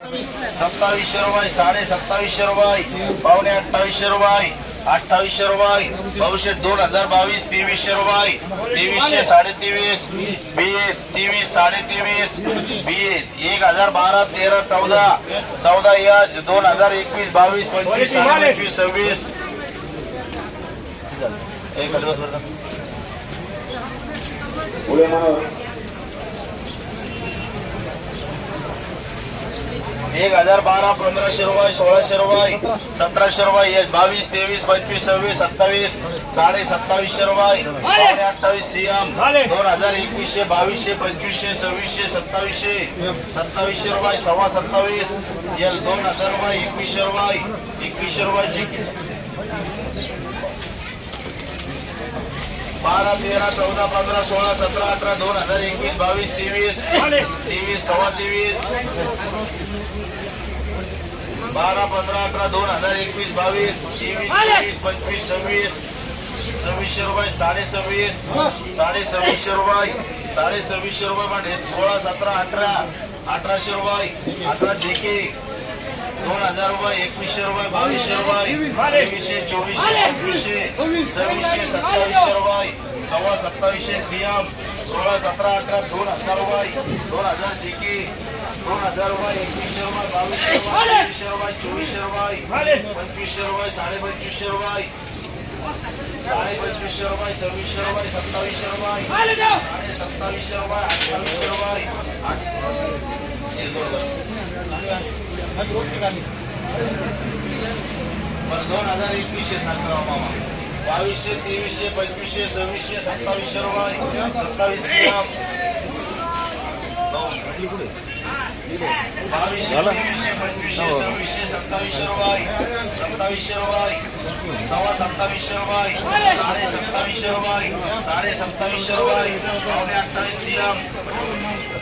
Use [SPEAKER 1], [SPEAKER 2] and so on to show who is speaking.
[SPEAKER 1] सत्तावीसशे रुपये साडे सत्तावीसशे रुपये पावणे अठ्ठावीसशे रुपये अठ्ठावीसशे रुपये भविष्य दोन हजार बावीस तेवीसशे रुपये तेवीसशे साडे तेवीस बी ए तेवीस साडे तेवीस बी ए एक हजार बारा तेरा चौदा चौदा याच दोन हजार एकवीस बावीस पंचवीस एकवीस सव्वीस. एक एक हजार बारा पंधराशे रुपये सोळाशे रुपये सतराशे रुपये बावीस तेवीस पंचवीस सव्वीस सत्तावीस साडे सत्तावीसशे रुपये अठ्ठावीस सीएम दोन हजार एकवीसशे बावीसशे पंचवीसशे सव्वीसशे सत्तावीसशे सत्तावीसशे रुपये सव्वा सत्तावीस एल दोन हजार रुपये एकवीसशे रुपये एकवीसशे रुपये बारा तेरा चौदा पंधरा सोळा सतरा अठरा दोन हजार एकवीस बावीस तेवीस तेवीस सव्वा तेवीस. बारा पंधरा अठरा दोन हजार एकवीस बावीस तेवीस चोवीस पंचवीस सव्वीस. सव्वीसशे रुपये साडे सव्वीस. साडे सव्वीसशे रुपये. साडे सव्वीसशे रुपये म्हणजे सोळा सतरा अठरा. अठराशे रुपये. अठरा जेके दोन हजार रुपये एकवीसशे रुपये बावीसशे रुपये तेवीसशे चोवीसशे पंचवीसशे सव्वीसशे सत्तावीसशे रुपये. सव्वा सत्तावीसशे सीएम सोळा सतरा अठरा दोन हजार रुपये दोन हजार जेके दोन हजार रुपये एकवीसशे रुपये बावीसशे रुपये तेवीसशे रुपये चोवीसशे रुपये पंचवीसशे रुपये साडे पंचवीसशे रुपये साडे पंचवीसशे रुपये सव्वीसशे रुपये सत्तावीसशे रुपये साडे सत्तावीसशे रुपये अठ्ठावीसशे रुपये आठ- दोन. हजार एकवीसशे सांगा मामा. बावीसशे तेवीसशे पंचवीसशे सव्वीसशे सत्तावीसशे रुपये. सत्तावीस बावीसशे तेवीसशे पंचवीसशे सव्वीसशे सत्तावीसशे रुपये. सत्तावीसशे रुपये. सव्वा सत्तावीसशे रुपये.